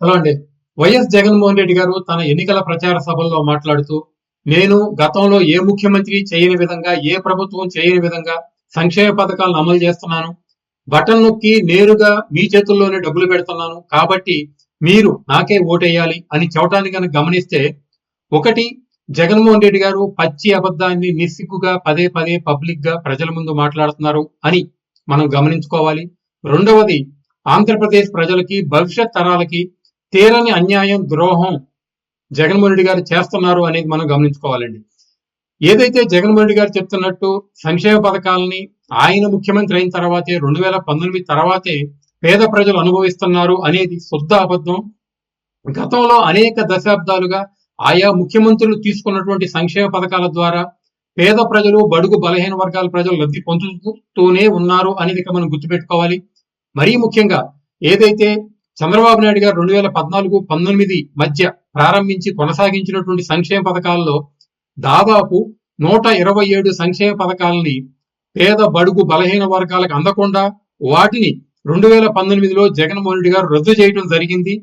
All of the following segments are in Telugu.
హలో అండి. వైఎస్ జగన్మోహన్ రెడ్డి గారు తన ఎన్నికల ప్రచార సభల్లో మాట్లాడుతూ నేను గతంలో ఏ ముఖ్యమంత్రి చేయని విధంగా ఏ ప్రభుత్వం చేయని విధంగా సంక్షేమ పథకాలను అమలు చేస్తున్నాను బటన్ నొక్కి నేరుగా మీ చేతుల్లోనే డబ్బులు పెడుతున్నాను కాబట్టి మీరు నాకే ఓటేయాలి అని చెప్పడానికి కనుక గమనిస్తే ఒకటి జగన్మోహన్ రెడ్డి గారు పచ్చి అబద్ధాన్ని నిస్సిగ్గుగా పదే పదే పబ్లిక్గా ప్రజల ముందు మాట్లాడుతున్నారు అని మనం గమనించుకోవాలి. రెండవది ఆంధ్రప్రదేశ్ ప్రజలకి భవిష్యత్ తరాలకి తీరని అన్యాయం ద్రోహం జగన్మోహన్ రెడ్డి గారు చేస్తున్నారు అనేది మనం గమనించుకోవాలండి. ఏదైతే జగన్మోహన్ రెడ్డి గారు చెప్తున్నట్టు సంక్షేమ పథకాలని ఆయన ముఖ్యమంత్రి అయిన తర్వాతే రెండు వేల పంతొమ్మిది తర్వాతే పేద ప్రజలు అనుభవిస్తున్నారు అనేది శుద్ధ అబద్ధం. గతంలో అనేక దశాబ్దాలుగా ఆయా ముఖ్యమంత్రులు తీసుకున్నటువంటి సంక్షేమ పథకాల ద్వారా పేద ప్రజలు బడుగు బలహీన వర్గాల ప్రజలు లబ్ధి పొందుతూనే ఉన్నారు అనేది ఇక మనం గుర్తుపెట్టుకోవాలి. మరీ ముఖ్యంగా ఏదైతే చంద్రబాబు నాయుడు గారు రెండు వేల పద్నాలుగు పంతొమ్మిది మధ్య ప్రారంభించి కొనసాగించినటువంటి సంక్షేమ పథకాల్లో దాదాపు నూట ఇరవై ఏడు సంక్షేమ పథకాలని పేద బడుగు బలహీన వర్గాలకు అందకుండా వాటిని రెండు వేల పంతొమ్మిదిలో జగన్మోహన్ రెడ్డి గారు రద్దు చేయడం జరిగింది.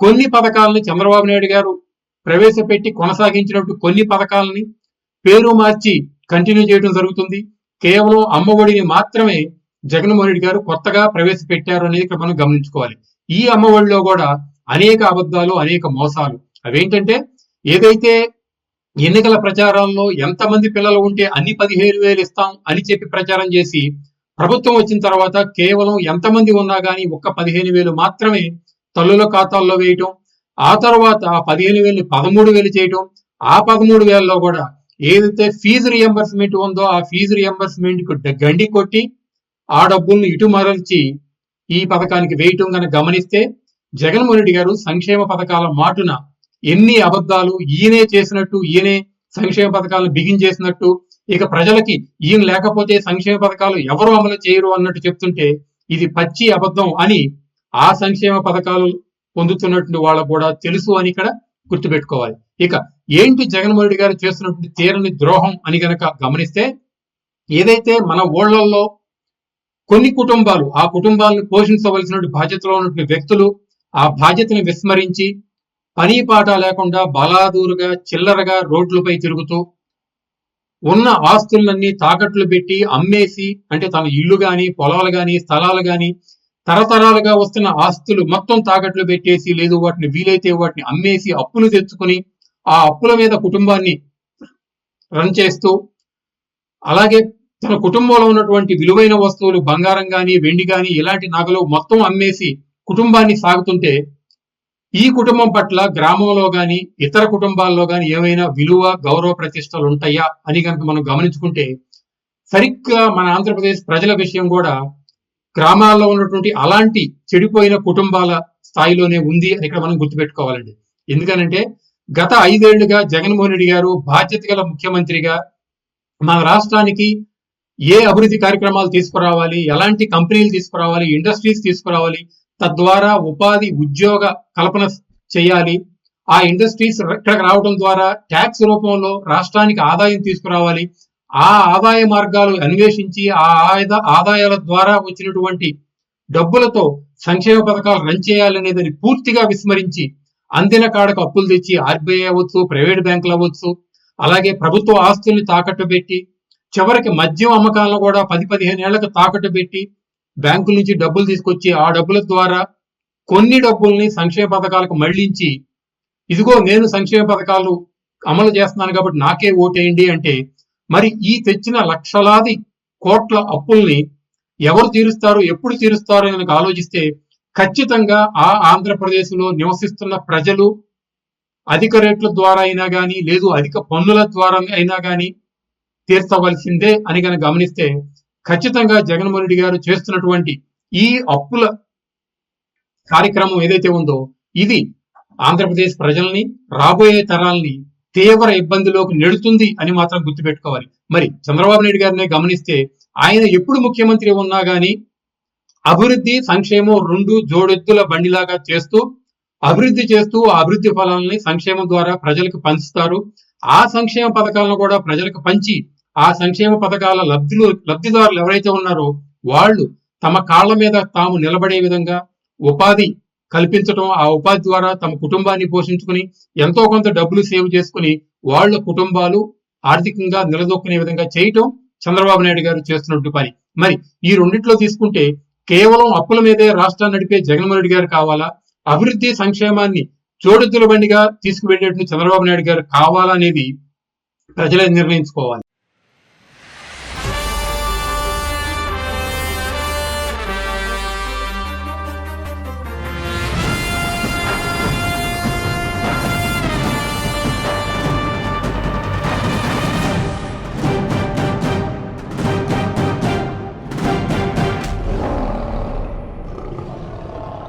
కొన్ని పథకాలని చంద్రబాబు నాయుడు గారు ప్రవేశపెట్టి కొనసాగించినట్టు కొన్ని పథకాలని పేరు మార్చి కంటిన్యూ చేయడం జరుగుతుంది. కేవలం అమ్మఒడిని మాత్రమే జగన్మోహన్ రెడ్డి గారు కొత్తగా ప్రవేశపెట్టారు అనేది ఇక్కడ మనం గమనించుకోవాలి. ఈ అమ్మఒడిలో కూడా అనేక అబద్ధాలు అనేక మోసాలు. అవేంటంటే ఏదైతే ఎన్నికల ప్రచారంలో ఎంతమంది పిల్లలు ఉంటే అన్ని పదిహేను వేలు ఇస్తాం అని చెప్పి ప్రచారం చేసి ప్రభుత్వం వచ్చిన తర్వాత కేవలం ఎంతమంది ఉన్నా కానీ ఒక్క పదిహేను వేలు మాత్రమే తల్లుల ఖాతాల్లో వేయటం ఆ తర్వాత ఆ పదిహేను వేలు పదమూడు వేలు చేయటం ఆ పదమూడు వేలలో కూడా ఏదైతే ఫీజు రియంబర్స్మెంట్ ఉందో ఆ ఫీజు రియంబర్స్మెంట్కు గండి కొట్టి ఆ డబ్బుల్ని ఇటు మరల్చి ఈ పథకానికి వేయటం కనుక గమనిస్తే జగన్మోహన్ రెడ్డి గారు సంక్షేమ పథకాల మాటున ఎన్ని అబద్ధాలు ఈయనే చేసినట్టు ఈయనే సంక్షేమ పథకాలను బిగించేసినట్టు ఇక ప్రజలకి ఈయన లేకపోతే సంక్షేమ పథకాలు ఎవరు అమలు చేయరు అన్నట్టు చెప్తుంటే ఇది పచ్చి అబద్ధం అని ఆ సంక్షేమ పథకాలు పొందుతున్నటువంటి వాళ్ళకు కూడా తెలుసు అని ఇక్కడ గుర్తుపెట్టుకోవాలి. ఇక ఏంటి జగన్మోహన్ రెడ్డి గారు చేస్తున్నటువంటి తీరని ద్రోహం అని గనక గమనిస్తే ఏదైతే మన ఊళ్ళల్లో కొన్ని కుటుంబాలు ఆ కుటుంబాలను పోషించవలసినటువంటి బాధ్యతలో ఉన్నటువంటి వ్యక్తులు ఆ బాధ్యతను విస్మరించి పని పాట లేకుండా బలాదూరుగా చిల్లరగా రోడ్లపై తిరుగుతూ ఉన్న ఆస్తులన్నీ తాకట్లు పెట్టి అమ్మేసి అంటే తన ఇల్లు గాని పొలాలు గాని స్థలాలు గాని తరతరాలుగా వస్తున్న ఆస్తులు మొత్తం తాకట్లు పెట్టేసి లేదు వాటిని వీలైతే వాటిని అమ్మేసి అప్పులు తెచ్చుకుని ఆ అప్పుల మీద కుటుంబాన్ని రన్ చేస్తూ అలాగే తన కుటుంబంలో ఉన్నటువంటి విలువైన వస్తువులు బంగారం గాని వెండి గాని ఇలాంటి నగలు మొత్తం అమ్మేసి కుటుంబాన్ని సాగుతుంటే ఈ కుటుంబం పట్ల గ్రామంలో గాని ఇతర కుటుంబాల్లో గాని ఏమైనా విలువ గౌరవ ప్రతిష్టలు ఉంటాయా అని కనుక మనం గమనించుకుంటే సరిగ్గా మన ఆంధ్రప్రదేశ్ ప్రజల విషయం కూడా గ్రామాల్లో ఉన్నటువంటి అలాంటి చెడిపోయిన కుటుంబాల స్థాయిలోనే ఉంది అని ఇక్కడ మనం గుర్తుపెట్టుకోవాలండి. ఎందుకనంటే గత ఐదేళ్ళుగా జగన్మోహన్ రెడ్డి గారు బాధ్యత గల ముఖ్యమంత్రిగా మన రాష్ట్రానికి ఏ అభివృద్ధి కార్యక్రమాలు తీసుకురావాలి? ఎలాంటి కంపెనీలు తీసుకురావాలి? ఇండస్ట్రీస్ తీసుకురావాలి? తద్వారా ఉపాధి ఉద్యోగ కల్పన చేయాలి. ఆ ఇండస్ట్రీస్ ఇక్కడికి రావడం ద్వారా ట్యాక్స్ రూపంలో రాష్ట్రానికి ఆదాయం తీసుకురావాలి. ఆ ఆదాయ మార్గాలు అన్వేషించి ఆ ఆదా ఆదాయాల ద్వారా వచ్చినటువంటి డబ్బులతో సంక్షేమ పథకాలు రన్ చేయాలనేదని పూర్తిగా విస్మరించి అందిన కాడకు అప్పులు తెచ్చి ఆర్బీఐ అవ్వచ్చు ప్రైవేట్ బ్యాంకులు అవ్వచ్చు అలాగే ప్రభుత్వ ఆస్తుల్ని తాకట్టు పెట్టి చివరికి మద్యం అమ్మకాలను కూడా పది పదిహేను ఏళ్ళకు తాకట్టు పెట్టి బ్యాంకుల నుంచి డబ్బులు తీసుకొచ్చి ఆ డబ్బుల ద్వారా కొన్ని డబ్బుల్ని సంక్షేమ పథకాలకు మళ్ళించి ఇదిగో నేను సంక్షేమ పథకాలు అమలు చేస్తున్నాను కాబట్టి నాకే ఓటేయండి అంటే మరి ఈ తెచ్చిన లక్షలాది కోట్ల అప్పుల్ని ఎవరు తీరుస్తారు ఎప్పుడు తీరుస్తారు అని ఆలోచిస్తే ఖచ్చితంగా ఆ ఆంధ్రప్రదేశ్లో నివసిస్తున్న ప్రజలు అధిక రేట్ల ద్వారా అయినా కానీ లేదు అధిక పన్నుల ద్వారా అయినా కానీ తీర్చవలసిందే అని కనుక గమనిస్తే ఖచ్చితంగా జగన్మోహన్ రెడ్డి గారు చేస్తున్నటువంటి ఈ అప్పుల కార్యక్రమం ఏదైతే ఉందో ఇది ఆంధ్రప్రదేశ్ ప్రజల్ని రాబోయే తరాల్ని తీవ్ర ఇబ్బందిలోకి నెడుతుంది అని మాత్రం గుర్తుపెట్టుకోవాలి. మరి చంద్రబాబు నాయుడు గారిని గమనిస్తే ఆయన ఎప్పుడు ముఖ్యమంత్రి ఉన్నా గాని అభివృద్ధి సంక్షేమం రెండు జోడెత్తుల బండిలాగా చేస్తూ అభివృద్ధి చేస్తూ ఆ అభివృద్ధి ఫలాలని సంక్షేమం ద్వారా ప్రజలకు పంచుతారు. ఆ సంక్షేమ పథకాలను కూడా ప్రజలకు పంచి ఆ సంక్షేమ పథకాల లబ్ధులు లబ్ధిదారులు ఎవరైతే ఉన్నారో వాళ్ళు తమ కాళ్ళ మీద తాము నిలబడే విధంగా ఉపాధి కల్పించడం ఆ ఉపాధి ద్వారా తమ కుటుంబాన్ని పోషించుకుని ఎంతో కొంత డబ్బులు సేవ్ చేసుకుని వాళ్ళ కుటుంబాలు ఆర్థికంగా నిలదొక్కునే విధంగా చేయటం చంద్రబాబు నాయుడు గారు చేస్తున్నట్టు పని. మరి ఈ రెండిట్లో తీసుకుంటే కేవలం అప్పుల మీదే రాష్ట్రాన్ని నడిపే జగన్మోహన్ రెడ్డి గారు కావాలా? అభివృద్ధి సంక్షేమాన్ని చోడెద్దుల బండిగా తీసుకువెళ్ళేట్టు చంద్రబాబు నాయుడు గారు కావాలా అనేది ప్రజలే నిర్ణయించుకోవాలి.